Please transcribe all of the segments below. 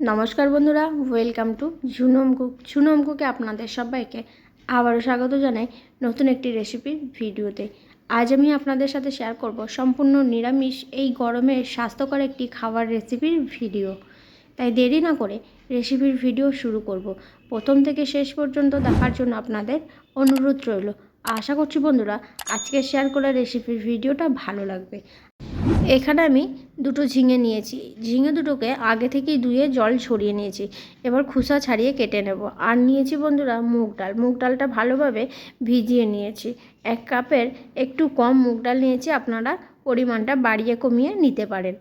নমস্কার বন্ধুরা welcome to Jhunam cook Jhunam কুকে আপনাদের সবাইকে আবারও স্বাগত জানাই নতুন একটি রেসিপির ভিডিওতে। আজ আমি আপনাদের সাথে শেয়ার করব সম্পূর্ণ নিরামিষ, এই গরমে স্বাস্থ্যকর একটি খাবার রেসিপির ভিডিও তাই দেরি না করে রেসিপির ভিডিও শুরু করব। প্রথম থেকে শেষ পর্যন্ত দেখার জন্য আপনাদের অনুরোধ রইল। আশা করছি বন্ধুরা, আজকে শেয়ার করা রেসিপির ভিডিওটা ভালো লাগবে। এখানে আমি দুটো ঝিঙে নিয়েছি। ঝিঙে দুটোকে আগে থেকেই ধুয়ে জল ছড়িয়ে নিয়েছি। এবার খোসা ছাড়িয়ে কেটে নেব। আর নিয়েছি বন্ধুরা মুগ ডাল। মুগ ডালটা ভালোভাবে ভিজিয়ে নিয়েছি। এক কাপের একটু কম মুগ ডাল নিয়েছি, আপনারা পরিমাণটা বাড়িয়ে কমিয়ে নিতে পারেন।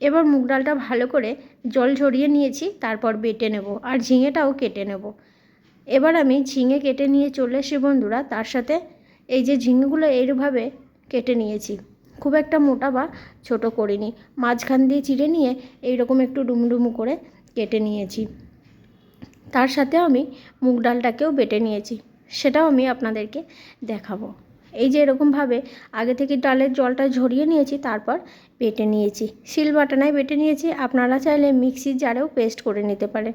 এবার মুগ ডালটা ভালো করে জল ঝরিয়ে নিয়েছি, তারপর বেটে নেব আর ঝিঙেটাও কেটে নেব। এবার আমি ঝিঙে কেটে নিয়ে চলে এসে বন্ধুরা, তার সাথে এই যে ঝিঙেগুলো এইভাবে কেটে নিয়েছি। খুব একটা মোটা বা ছোট করিনি। মাঝখান দিয়ে চিড়ে নিয়ে এইরকম একটু ডুমডুমু করে কেটে নিয়েছি। তার সাথে আমি মুগ ডালটাকেও বেটে নিয়েছি। সেটাও আমি আপনাদেরকে দেখাবো। এই যে এরকমভাবে আগে থেকে ডালের জলটা ঝরিয়ে নিয়েছি, তারপর বেটে নিয়েছি। শিল বাটানায় বেটে নিয়েছি। আপনারা চাইলে মিক্সির জারেও পেস্ট করে নিতে পারেন।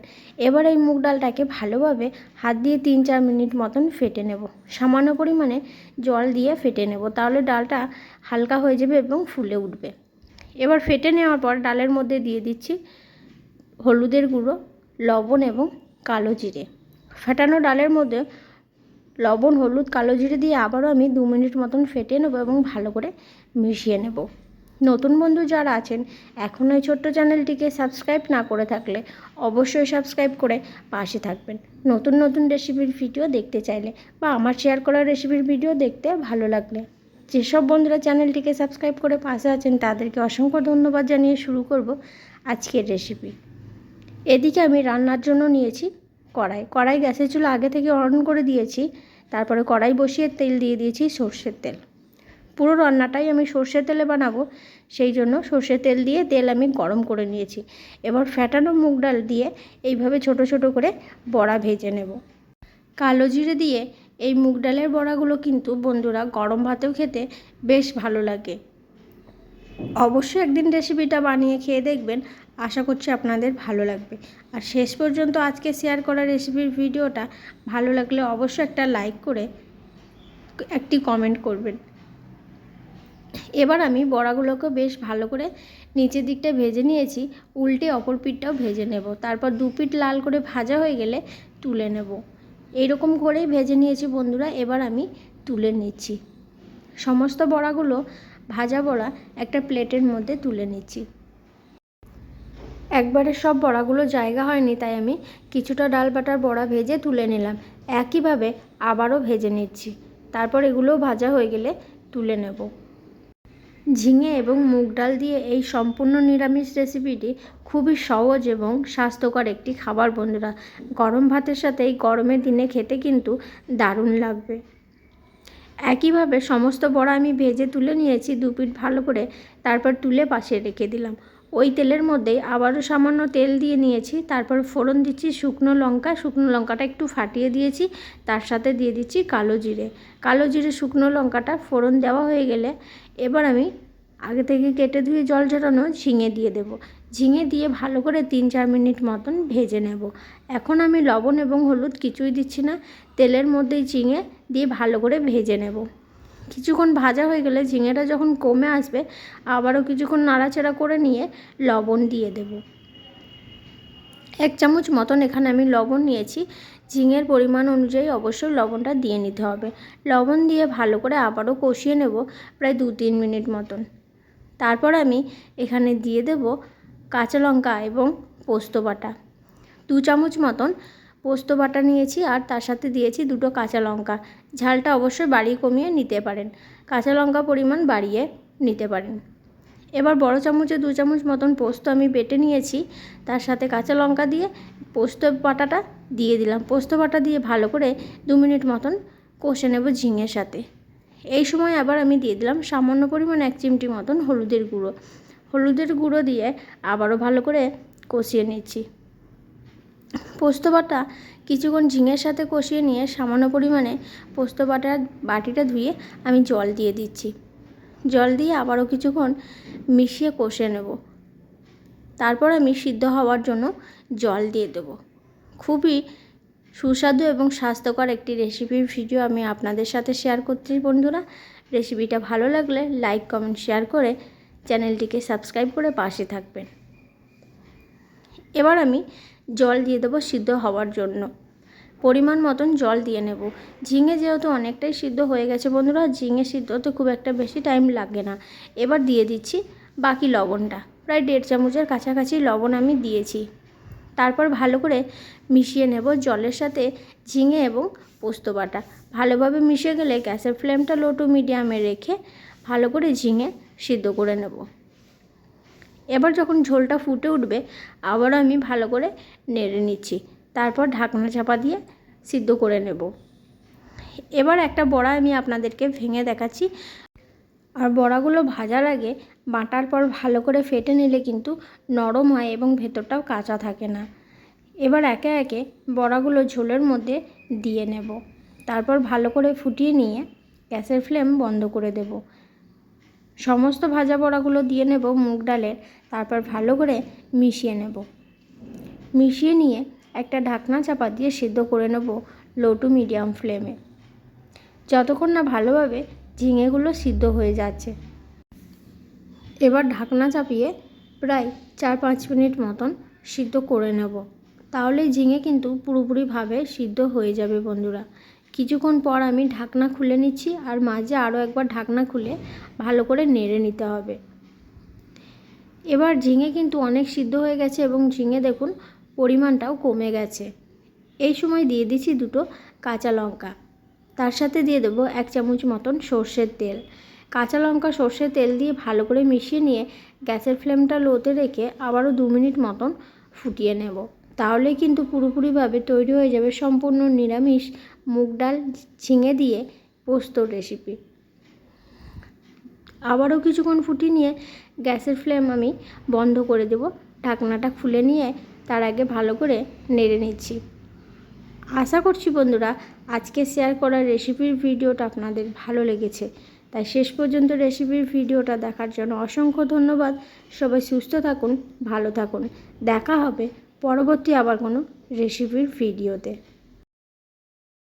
এবার এই মুগ ডালটাকে ভালোভাবে হাত দিয়ে তিন চার মিনিট মতন ফেটে নেব। সামান্য পরিমাণে জল দিয়ে ফেটে নেব, তাহলে ডালটা হালকা হয়ে যাবে এবং ফুলে উঠবে। এবার ফেটে নেওয়ার পর ডালের মধ্যে দিয়ে দিচ্ছি হলুদের গুঁড়ো, লবণ এবং কালো জিরে। ফেটানো ডালের মধ্যে লবণ, হলুদ, কালো জিরে দিয়ে আবারও আমি দু মিনিট মতন ফেটে নেব এবং ভালো করে মিশিয়ে নেব। নতুন বন্ধু যারা আছেন, এখন ওই ছোট্ট চ্যানেলটিকে সাবস্ক্রাইব না করে থাকলে অবশ্যই সাবস্ক্রাইব করে পাশে থাকবেন। নতুন নতুন রেসিপির ভিডিও দেখতে চাইলে বা আমার শেয়ার করা রেসিপির ভিডিও দেখতে ভালো লাগলে, যেসব বন্ধুরা চ্যানেলটিকে সাবস্ক্রাইব করে পাশে আছেন, তাদেরকে অসংখ্য ধন্যবাদ জানিয়ে শুরু করব আজকের রেসিপি। এদিকে আমি রান্নার জন্য নিয়েছি কড়াই। কড়াই গ্যাসের চুলো আগে থেকে অন করে দিয়েছি, তারপরে কড়াই বসিয়ে তেল দিয়ে দিয়েছি সর্ষের তেল। পুরো রান্নাটাই আমি সর্ষের তেলে বানাবো, সেই জন্য সর্ষের তেল দিয়ে তেল আমি গরম করে নিয়েছি। এবার ফ্যাটানো মুগ ডাল দিয়ে এইভাবে ছোট ছোট করে বড়া ভেজে নেব। কালো জিরে দিয়ে এই মুগ ডালের বড়াগুলো কিন্তু বন্ধুরা গরম ভাতেও খেতে বেশ ভালো লাগে। অবশ্যই একদিন রেসিপিটা বানিয়ে খেয়ে দেখবেন। আশা করছি আপনাদের ভালো লাগবে। আর শেষ পর্যন্ত আজকে শেয়ার করা রেসিপির ভিডিওটা ভালো লাগলে অবশ্যই একটা লাইক করে একটি কমেন্ট করবেন। এবার আমি বড়াগুলোকে বেশ ভালো করে নিচের দিকটা ভেজে নিয়েছি, উল্টে অপর পিঠটাও ভেজে নেব। তারপর দু পিঠ লাল করে ভাজা হয়ে গেলে তুলে নেব। এইরকম করেই ভেজে নিয়েছি বন্ধুরা, এবার আমি তুলে নিচ্ছি। সমস্ত বড়াগুলো, ভাজা বড়া একটা প্লেটের মধ্যে তুলে নিচ্ছি। একবারে সব বড়াগুলো জায়গা হয়নি তাই আমি কিছুটা ডাল বাটার বড়া ভেজে তুলে নিলাম। একইভাবে আবারও ভেজে নিচ্ছি। তারপর এগুলোও ভাজা হয়ে গেলে তুলে নেব। ঝিঙে এবং মুগ ডাল দিয়ে এই সম্পূর্ণ নিরামিষ রেসিপিটি খুবই সহজ এবং স্বাস্থ্যকর একটি খাবার, বন্ধুরা। গরম ভাতের সাথে এই গরমের দিনে খেতে কিন্তু দারুণ লাগবে। একইভাবে সমস্ত বড়া আমি ভেজে তুলে নিয়েছি দু পিঠ ভালো করে। তারপর তুলে পাশে রেখে দিলাম। ওই তেলের মধ্যেই আবারও সামান্য তেল দিয়ে নিয়েছি, তারপর ফোড়ন দিচ্ছি শুকনো লঙ্কা, শুকনো লঙ্কাটা একটু ফাটিয়ে দিয়েছি, তার সাথে দিয়ে দিচ্ছি কালো জিরে। কালো জিরে, শুকনো লঙ্কাটা ফোড়ন দেওয়া হয়ে গেলে এবার আমি আগে থেকে কেটে ধুয়ে জল ঝরানো ঝিঙে দিয়ে দেব। ঝিঙে দিয়ে ভালো করে তিন চার মিনিট মতন ভেজে নেব। এখন আমি লবণ এবং হলুদ কিছুই দিচ্ছি না, তেলের মধ্যেই ঝিঙে দিয়ে ভালো করে ভেজে নেব। কিছুক্ষণ ভাজা হয়ে গেলে ঝিঙেটা যখন কমে আসবে, আবারও কিছুক্ষণ নাড়াচাড়া করে নিয়ে লবণ দিয়ে দেব। এক চামচ মতন এখানে আমি লবণ নিয়েছি। ঝিঙের পরিমাণ অনুযায়ী অবশ্যই লবণটা দিয়ে নিতে হবে। লবণ দিয়ে ভালো করে আবারও কষিয়ে নেব প্রায় দু তিন মিনিট মতন। তারপর আমি এখানে দিয়ে দেব কাঁচা লঙ্কা এবং পোস্ত বাটা। দু চামচ মতন পোস্ত বাটা নিয়েছি আর তার সাথে দিয়েছি দুটো কাঁচা লঙ্কা। ঝালটা অবশ্যই বাড়িয়ে কমিয়ে নিতে পারেন। কাঁচা লঙ্কা পরিমাণ বাড়িয়ে নিতে পারেন। এবার বড় চামচে দু চামচ মতন পোস্ত আমি বেটে নিয়েছি। তার সাথে কাঁচা লঙ্কা দিয়ে পোস্ত বাটাটা দিয়ে দিলাম। পোস্ত বাটা দিয়ে ভালো করে দু মিনিট মতন কষে নেব ঝিঙের সাথে। এই সময় আবার আমি দিয়ে দিলাম সামান্য পরিমাণ এক চিমটি মতন হলুদের গুঁড়ো। হলুদের গুঁড়ো দিয়ে আবারও ভালো করে কষিয়ে নিচ্ছি। পোস্ত বাটা কিছুক্ষণ ঝিঙের সাথে কষিয়ে নিয়ে সামান্য পরিমাণে পোস্ত বাটার বাটিটা ধুয়ে আমি জল দিয়ে দিচ্ছি। জল দিয়ে আবারও কিছুক্ষণ মিশিয়ে কষে নেব। তারপর আমি সিদ্ধ হওয়ার জন্য জল দিয়ে দেবো। খুবই সুস্বাদু এবং স্বাস্থ্যকর একটি রেসিপির ভিডিও আমি আপনাদের সাথে শেয়ার করছি বন্ধুরা। রেসিপিটা ভালো লাগলে লাইক কমেন্ট শেয়ার করে চ্যানেলটিকে সাবস্ক্রাইব করে পাশে থাকবেন। এবার আমি জল দিয়ে দেবো সিদ্ধ হওয়ার জন্য। পরিমাণ মতন জল দিয়ে নেব। ঝিঙে যেহেতু অনেকটাই সিদ্ধ হয়ে গেছে বন্ধুরা, ঝিঙে সিদ্ধ হতে খুব একটা বেশি টাইম লাগে না। এবার দিয়ে দিচ্ছি বাকি লবণটা। প্রায় দেড় চামচের কাছাকাছি লবণ আমি দিয়েছি। তারপর ভালো করে মিশিয়ে নেব জলের সাথে ঝিঙে এবং পোস্ত বাটা। ভালোভাবে মিশে গেলে গ্যাসের ফ্লেমটা লো টু মিডিয়ামে রেখে ভালো করে ঝিঙে সিদ্ধ করে নেব। এবার যখন ঝোলটা ফুটে উঠবে, আবারও আমি ভালো করে নেড়ে নিচ্ছি। তারপর ঢাকনা চাপা দিয়ে সিদ্ধ করে নেব। এবার একটা বড়া আমি আপনাদেরকে ভেঙে দেখাচ্ছি। আর বড়াগুলো ভাজার আগে বাটার পর ভালো করে ফেটে নিলে কিন্তু নরম হয় এবং ভেতরটাও কাঁচা থাকে না। এবার একে একে বড়াগুলো ঝোলের মধ্যে দিয়ে নেব। তারপর ভালো করে ফুটিয়ে নিয়ে গ্যাসের ফ্লেম বন্ধ করে দেব। সমস্ত ভাজা বড়াগুলো দিয়ে নেব মুগ ডালের, তারপর ভালো করে মিশিয়ে নেব। মিশিয়ে নিয়ে একটা ঢাকনা চাপা দিয়ে সিদ্ধ করে নেব লো টু মিডিয়াম ফ্লেমে যতক্ষণ না ভালোভাবে ঝিঙেগুলো সিদ্ধ হয়ে যাচ্ছে। এবার ঢাকনা চাপিয়ে প্রায় চার পাঁচ মিনিট মতন সিদ্ধ করে নেব। তাহলে ঝিঙে কিন্তু পুরোপুরিভাবে সিদ্ধ হয়ে যাবে বন্ধুরা। কিছুক্ষণ পর আমি ঢাকনা খুলে নিচ্ছি আর মাঝে আরও একবার ঢাকনা খুলে ভালো করে নেড়ে নিতে হবে। এবার ঝিঙে কিন্তু অনেক সিদ্ধ হয়ে গেছে এবং ঝিঙে দেখুন পরিমাণটাও কমে গেছে। এই সময় দিয়ে দিচ্ছি দুটো কাঁচা লঙ্কা। তার সাথে দিয়ে দেবো এক চামচ মতন সর্ষের তেল। কাঁচা লঙ্কা, সর্ষের তেল দিয়ে ভালো করে মিশিয়ে নিয়ে গ্যাসের ফ্লেমটা লোতে রেখে আবারও দু মিনিট মতন ফুটিয়ে নেব। তাহলে কিন্তু পুরোপুরিভাবে তৈরি হয়ে যাবে সম্পূর্ণ নিরামিষ মুগ ডাল ঝিঙে দিয়ে পোস্ত রেসিপি আবারও কিছুক্ষণ ফুটিয়ে নিয়ে গ্যাসের ফ্লেম আমি বন্ধ করে দেব। ঢাকনাটা খুলে নিয়ে তার আগে ভালো করে নেড়ে নিচ্ছি। আশা করছি বন্ধুরা, আজকে শেয়ার করা রেসিপির ভিডিওটা আপনাদের ভালো লেগেছে। তাই শেষ পর্যন্ত রেসিপির ভিডিওটা দেখার জন্য অসংখ্য ধন্যবাদ। সবাই সুস্থ থাকুন, ভালো থাকুন। দেখা হবে পরবর্তী আবার কোনো রেসিপির ভিডিওতে